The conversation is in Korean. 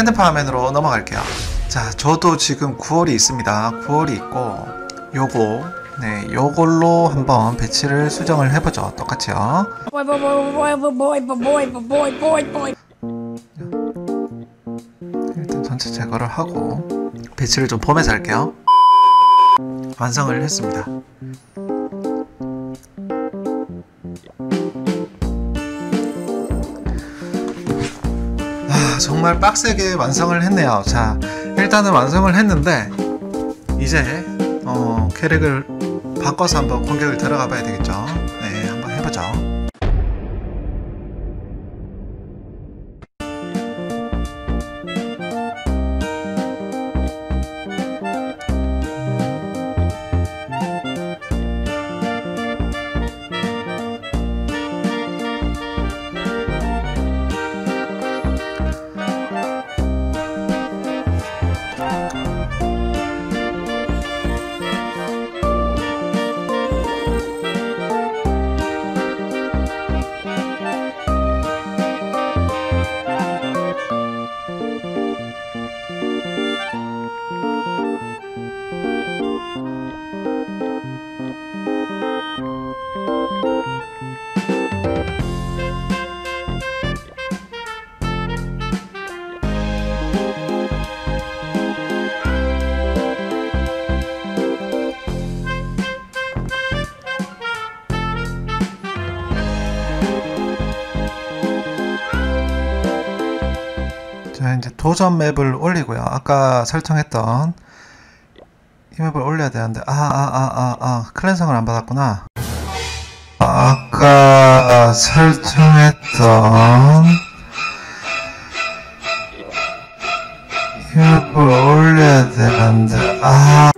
핸드파화면으로 넘어갈게요. 자, 저도 지금 9월이 있습니다. 9월이 있고 요거 네, 요걸로 한번 배치를 수정을 해보죠. 똑같이요. 일단 전체 제거를 하고 배치를 좀 봄에 살게요. 완성을 했습니다. 정말 빡세게 완성을 했네요. 자, 일단은 완성을 했는데, 이제, 어, 캐릭을 바꿔서 한번 공격을 들어가 봐야 되겠죠. 네, 한번 해보죠. 자, 이제 도전 맵을 올리고요. 아까 설정했던 이 맵을 올려야 되는데, 아, 아, 아, 아, 아, 클랜성을 안 받았구나. 아까 설정했던 이 맵을 올려야 되는데, 아.